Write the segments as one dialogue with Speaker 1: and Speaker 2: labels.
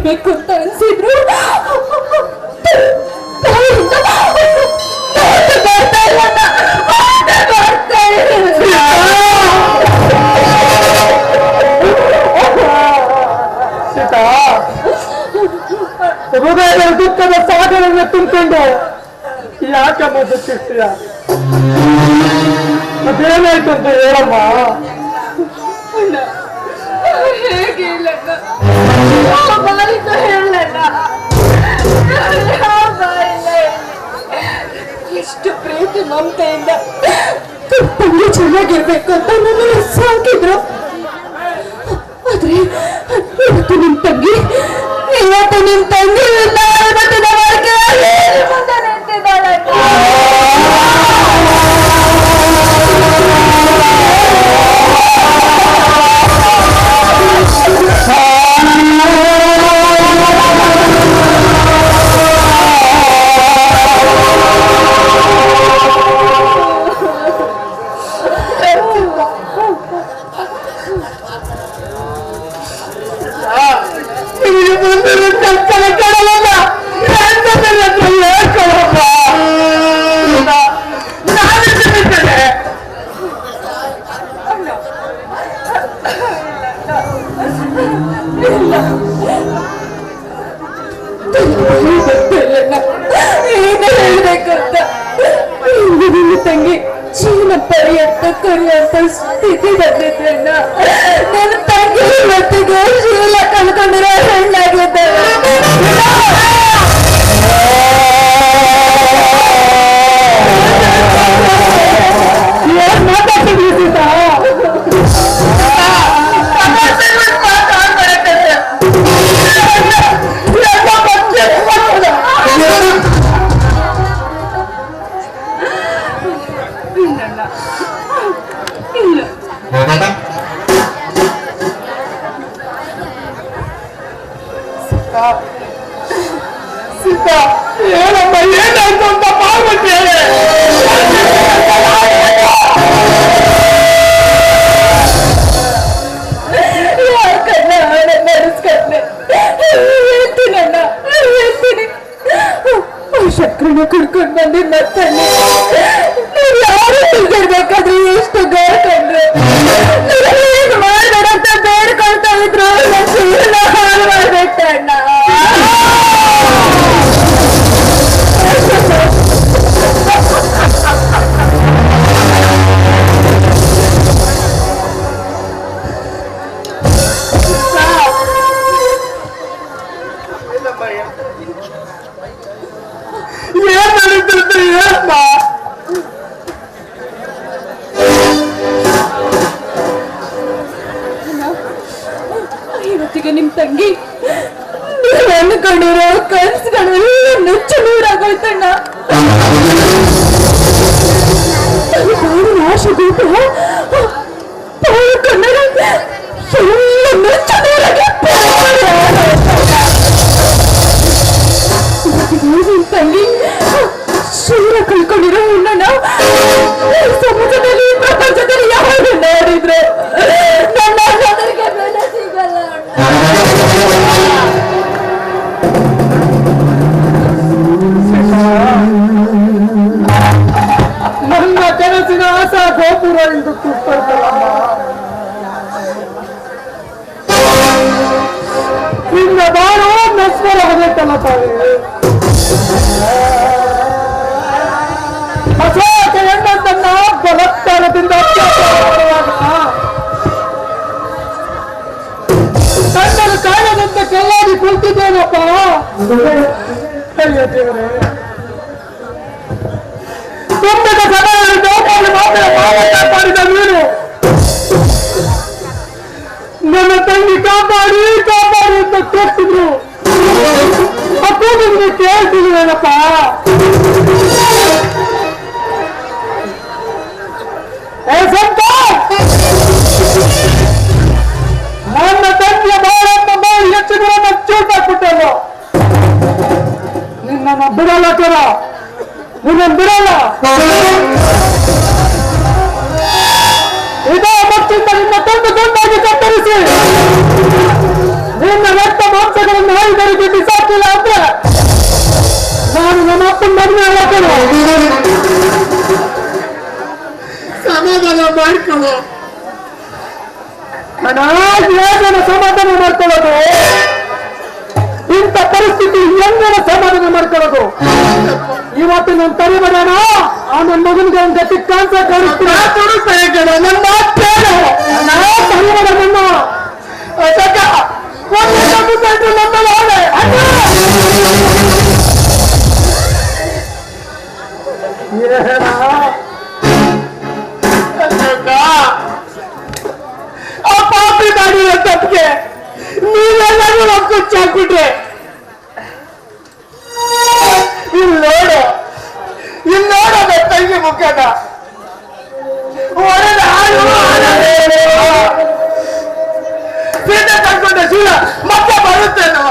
Speaker 1: ಇರಬೇಕು ಅಂತ ಅನಿಸಿದ್ರು ಹೃದಯದ ದುಃಖದ ಸಾಗರವನ್ನು ತುಂಬಿಕೊಂಡು ಯಾಕೆ ಮುದ್ದಿರ್ತೀಯ ಅದೇನಾಯ್ತು ಅಂತ ಹೇಳಮ್ಮ
Speaker 2: ಹೇಳಣ್ಣ? ಎಷ್ಟು ಪ್ರೀತಿ ಮಮತೆಯಿಂದ. ತಂಗಿ ಚೆನ್ನಾಗಿರ್ಬೇಕು ಅಂತ ನನ್ನನ್ನು ಸಾಕಿದ್ರು ಆದ್ರೆ ಇವತ್ತು ನಿಮ್ ತಂಗಿ, ಇವತ್ತು ನಿಮ್ ತಂಗಿ ಇವತ್ತಿನ ವರ್ಗ ಹೇಳ್ಬೇಕಂತ ನಿನ್ನ ತಂಗಿ ಜೀವನ ಪರ್ಯಂತ ಕರೆಯಂತ ಸ್ಥಿತಿ ಬಂದಿದ್ರನ್ನ ನನ್ನ ತಂಗಿ ಇವತ್ತಿಗೆ ಜೀವನ ಕಳ್ಕೊಂಡಿರೋ
Speaker 1: ತುಂಬದ ಸಮಯದಲ್ಲಿ ಗೋಪಾಲ ಮಾತ್ರ ನೀನು ನನ್ನ ತಂಗಿ ಕಾಪಾಡಿ ಕಾಪಾಡಿ ಅಂತ ಕೇಳ್ತಿದ್ರು ಅಪ್ಪ ನಿಮ್ಗೆ ಸಂತ ನನ್ನ ತಂಗಿಯ ಬಾಳಮ್ಮ ಮಾಡಿ ಹೆಚ್ಚಿನ ಚೂಟಾಕ್ಬಿಟ್ಟಲ್ಲ ನಿನ್ನ ಬಿಡಲ್ಲ ಕೂಡ ನಿನ್ನ ಬಿಡಲ್ಲ. ಇದೇ ಮತ್ತಿಂದ ನಿನ್ನ ತುಂಡು ತುಂಡಾಗಿ ಕತ್ತರಿಸಿ. ನಿನ್ನ ರಕ್ತ ಮಾಂಸಗಳನ್ನು ಹಾಯಿದರಿಗೆ ಬಿಸಾಕಿಲ್ಲ ಅಂದ್ರೆ ನಾನು ನಮ್ಮ ಅಪ್ಪನ ಮದುವೆ ಹೇಳಕ್ಕೇನು ಸಮಾಧಾನ ಮಾಡ್ಕೊಳ್ಳೋ ಅಣ್ಣ ಹೇಗೆ ಸಮಾಧಾನ ಮಾಡ್ಕೊಳ್ಳೋದು? ಮಾಡ್ಕೊಳ್ಳೋದು ಇವತ್ತು ನನ್ನ ತಲೆ ಬರೋಣ ಆ ನನ್ನ ಮಗನಿಗೆ ಒಂದು ಗತಿ ಕಾಣಿಸ ಕಾಣಿಸ್ತೀನಿ ನನ್ನ? ಆ ಪಾಪಿ ಮಾಡಿರೋ ತಪ್ಪಿಗೆ ನೀವೆಲ್ಲರೂ ರೊಕ್ಕ ಚಾಕ್ಬಿಟ್ರೆ ಮುಖದ ಸೀತೆ ತಗೊಂಡ ಶೀಲ ಮತ್ತೆ ಬರುತ್ತೇನೋ.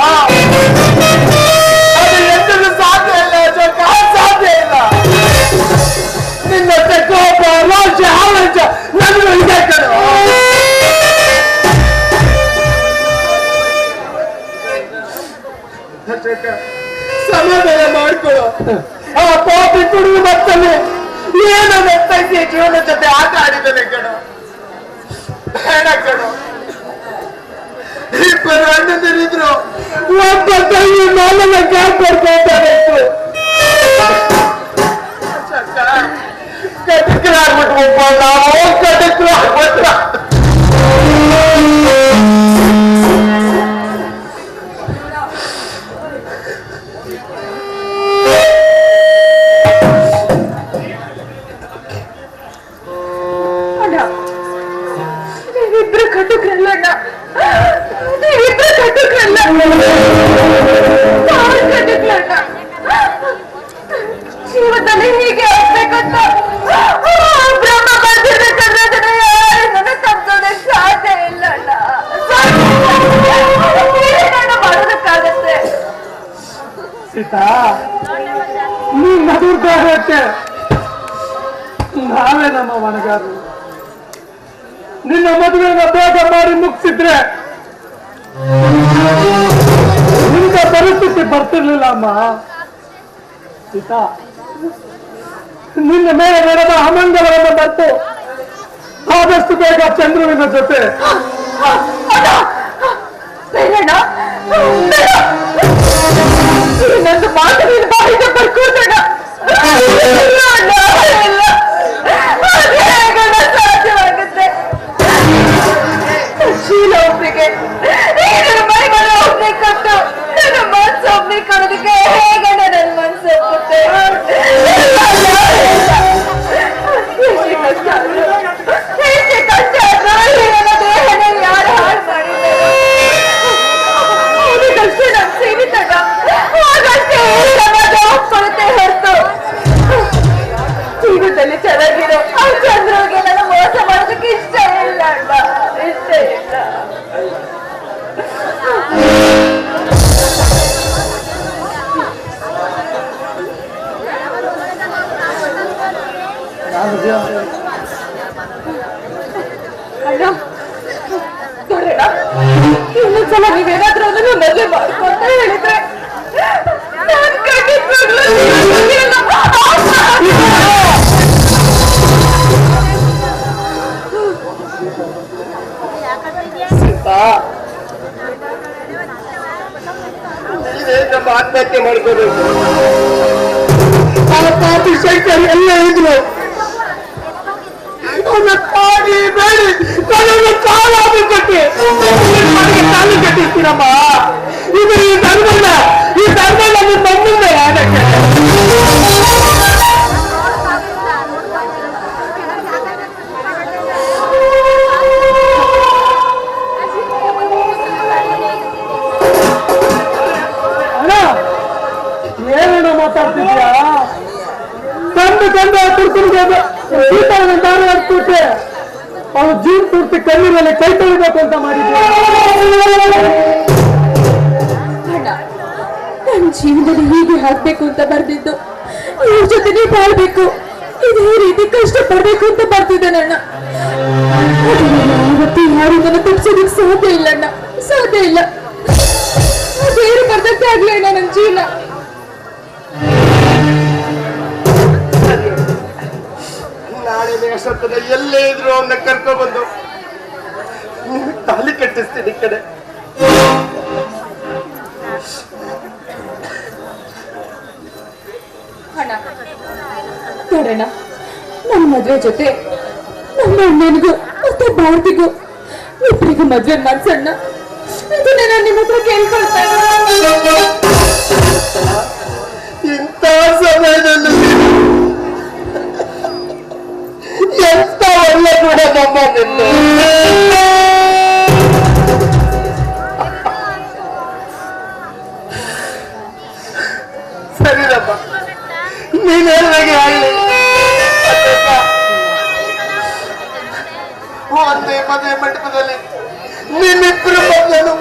Speaker 1: ಅದು ಎಂದೂ ಸಾಧ್ಯ ಇಲ್ಲ ಅಶೋಕ ಸಾಧ್ಯ ಇಲ್ಲ. ನಿನ್ನ ಕೋಪ ರೋಷ ಆವೇಶ ನನಗೂ ಇದೆ ಕಣೋ. ಅಶೋಕ ಸಮಾಧಾನ ಮಾಡ್ಕೊಳ್ಳೋ. ಆ ಪಾಪಿ ಕುಡಿದು ಮತ್ತಲ್ಲಿ ಏನೋ ತಂಗಿ ಜೀವನ ಜೊತೆ ಆಟ ಆಡಿದ್ದಾನೆ ಕಣೋ. ಬೇಡ ಕಣೋ. ಇಬ್ಬರು ಅಣ್ಣಂದಿರಿದ್ರು ಒಬ್ಬ ತಂಗಿ ನಾಲ್ನ ಕಾಪಾಡ್ಕೊಳ್ತಾರೆ ಕಟಕರಾಗ್ಬಿಟ್ವಪ್ಪ ನಾವು ಕಟಕರಾಗ್ಬಿಟ್ರ ನಾವೇ ನಿನ್ನ ಮದುವೆನ ಬೇಗ ಮಾಡಿ ಮುಗಿಸಿದ್ರೆ ನಿಂತ ಪರಿಸ್ಥಿತಿ ಬರ್ತಿರ್ಲಿಲ್ಲ ಅಮ್ಮ. ಸೀತಾ ನಿನ್ನ ಮೇಲೆ ನಡೆದ ಅಮಂಗಲವನ್ನು ಬಂತು ಆದಷ್ಟು ಬೇಗ ಚಂದ್ರುವಿನ ಜೊತೆ.
Speaker 2: ನಂದು ಮಾತು ನೀನು ಬಾಯಿಗೆ ಬರ್ಕೋದಣ್ಣ ಒಬ್ರಿಗೆ ನನ್ನ ಮೈ ಮೇಲೆ ಒಬ್ಬನೇ ಕಷ್ಟ ನನ್ನ ಮನ್ಸು ಒಬ್ಬನೇ ಕೊಡೋದಕ್ಕೆ ಹೇಗಣ್ಣ ನನ್ನ ಮನ್ಸು ಅಣ್ಣ ನೋಡೋಣ ಇನ್ನೊಂದ್ಸಲ ನೀವೇನಾದ್ರೂ ಅದನ್ನು ಮದುವೆ ಮಾಡ್ಕೊಂತ ಹೇಳಿದ್ರೆ ನಾನ್ ಖಂಡಿತವಾಗ್ಲೂ ನಿಮ್ಮನ್ನ
Speaker 1: ನಮ್ಮ ಆತ್ಮಹತ್ಯೆ ಮಾಡ್ಕೋಬೇಕು ಆ ಪಾಪಿ ಶಂಕರ್ ಎಲ್ಲ ಇದ್ರು ಅವನ ತಾಗಿ ಬೇಡಿ ತನಗೆ ಕಾಲಾಗಿ ಕಟ್ಟಿ ಮನೆಗೆ ತಾಳಿ ಕಟ್ಟಿರ್ತೀರಮ್ಮ ಇದು ಈ ಧರ್ಮನ ಈ ಧರ್ಮನ ನಿಮ್ಮ ಕಂಡು ಕಂಡು ತುರ್ತಿಗೆ ಗೀತವನ್ನು ದಾರಿ ಹಾಕ್ಬಿಟ್ಟೆ ಅವನು ಜೀವ ಪೂರ್ತಿ ಕಣ್ಣೀರಲ್ಲಿ ಕೈ ತೊಳಿಬೇಕು ಅಂತ
Speaker 2: ಅಣ್ಣ ನನ್ನ ಜೀವನದಲ್ಲಿ ಹೀಗೆ ಹಾಕ್ಬೇಕು ಅಂತ ಬರ್ದಿದ್ದು, ಇವ್ರ ಜೊತೆನೇ ಬಾಳ್ಬೇಕು. ಇದೇ ರೀತಿ ಕಷ್ಟ ಪಡ್ಬೇಕು ಅಂತ ಬರ್ತಿದ್ದೆ ಅಣ್ಣ. ಯಾವತ್ತೂ ಯಾರಿಂದನೂ ತಪ್ಸೋದಕ್ಕೆ ಸಾಧ್ಯ ಇಲ್ಲ ಅಣ್ಣ. ಸಾಧ್ಯ ಇಲ್ಲ. ಬೇರೆ ಬರ್ದಕ್ಕೆ ಇಲ್ಲ ನನ್ನ ಜೀವನ.
Speaker 3: ಸತ್ತದ ಎಲ್ಲೇ ಇದ್ರು ಅವನ್ನ ಬಂದು ತಾಲಿ ಕಟ್ಟಿಸ್ತೀನಿ ಕಡೆ.
Speaker 2: ನೋಡೋಣ ನನ್ನ ಮದುವೆ ಜೊತೆ ನಮ್ಮ ಅಣ್ಣನಿಗೂ ಮತ್ತೆ ಭಾರತಿಗೂ ಇಬ್ಬರಿಗೂ ಮದುವೆ ಮಾಡ್ಸಣ್ಣ. ಇದನ್ನ ನಾನು ನಿಮ್ಮ ಹತ್ರ ಕೇಳ್ಕೊಳ್ತಾ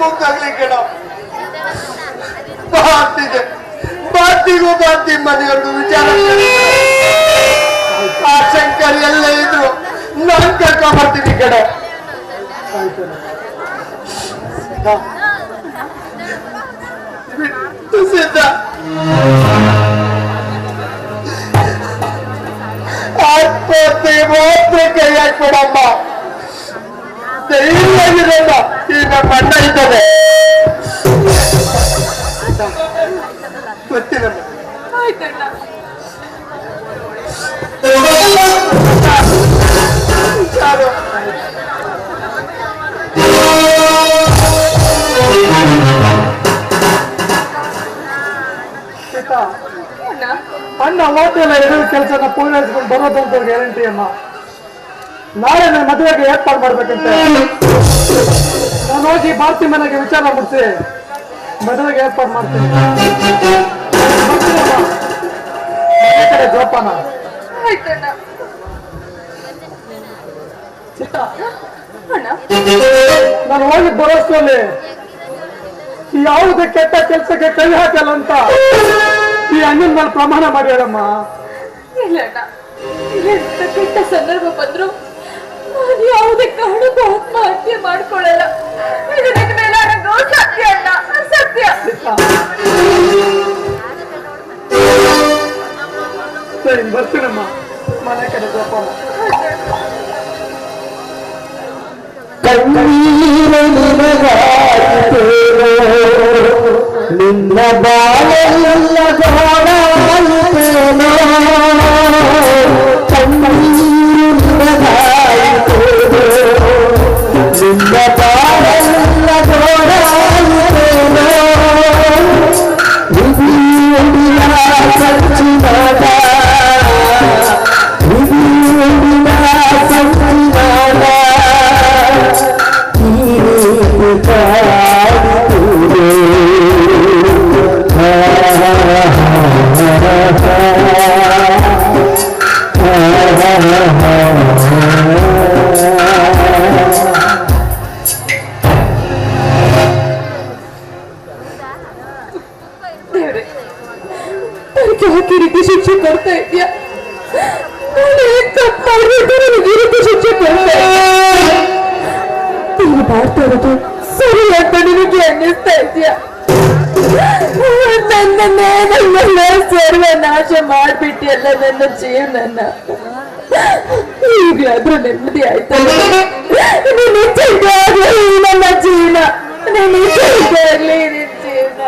Speaker 3: ಮುಗ್ದಾಗ್ಲಿ ಕಣ ಬಾತಿದೆ ಬಾತಿಗೂ ಬಾತಿ ಮನೆಯವ್ರದ್ದು ವಿಚಾರ ಆ ಶಂಕರ್ ಎಲ್ಲ ಇದ್ರು. ನಾನ್ ಕರ್ಕೊಂಡ್ ಬರ್ತೀನಿ ಬಿಟ್ಟು ಸಿದ್ಧ. ಆತ್ಮಹತ್ಯೆ ಮಾತ್ರ ಕೈ ಹಾಕ್ಬೇಡಮ್ಮ ಧೈರ್ಯವಾಗಿರಲ್ಲ ಈ ನಮ್ಮ ಅಣ್ಣ ಇದ್ದಾನೆ
Speaker 1: ಸೀತಾ
Speaker 2: ಅಣ್ಣ
Speaker 1: ಅಣ್ಣ ಓದೆಲ್ಲ ಎರಡು ಕೆಲಸನ ಬರೋದು ಅಂತ ಗ್ಯಾರಂಟಿ ಅಮ್ಮ. ನಾಳೆ ನನ್ನ ಮದುವೆಗೆ ಏರ್ಪಾಡು ಮಾಡ್ಬೇಕಂತ. ನಾನು ಹೋಗಿ ಭಾರತಿ ಮನೆಗೆ ವಿಚಾರ ಮಾಡ್ತೀನಿ ಮದುವೆಗೆ ಏರ್ಪಾಡು ಮಾಡ್ತೀನಿ. ಜೋಪಾನ. ನಾನು ಹೋಗಿ ಬರೋಷ್ಟರಲ್ಲಿ ಯಾವುದೇ ಕೆಟ್ಟ ಕೆಲಸಕ್ಕೆ ಕೈ ಹಾಕಲ್ಲ ಅಂತ ಈ ಅಣ್ಣನ ಮೇಲೆ ಪ್ರಮಾಣ ಮಾಡಿ ಹೇಳಮ್ಮ.
Speaker 2: ಇಲ್ಲ ಕೆಟ್ಟ ಸಂದರ್ಭ ಬಂದ್ರು ಯಾವುದೇ ಕಾರಣಕ್ಕೂ ಆತ್ಮಹತ್ಯೆ ಮಾಡ್ಕೊಳ್ಳಲ್ಲ? ಇದು ನನ್ನ ಮೇಲೆ ನನಗೂ ಸತ್ಯ ಅಲ್ಲ ಸತ್ಯ
Speaker 1: ಸೀತಾ ಸರಿ ಬರ್ತೀನಮ್ಮ. ಮನೆ ಕಡೆ
Speaker 4: ನಿನ್ನ ಬಾಳೆಲ್ಲ ಗೋಡಾಯಿತೇನೋ
Speaker 2: ನಾಶ ಮಾಡ್ಬಿಟ್ಟಿಯಲ್ಲ ನನ್ನ. ಜೀವನನ್ನ ಈಗಲಾದ್ರೂ ನೆಮ್ಮದಿ ಆಯ್ತು? ನನ್ನ ಜೀವನ. ಜೀವನ.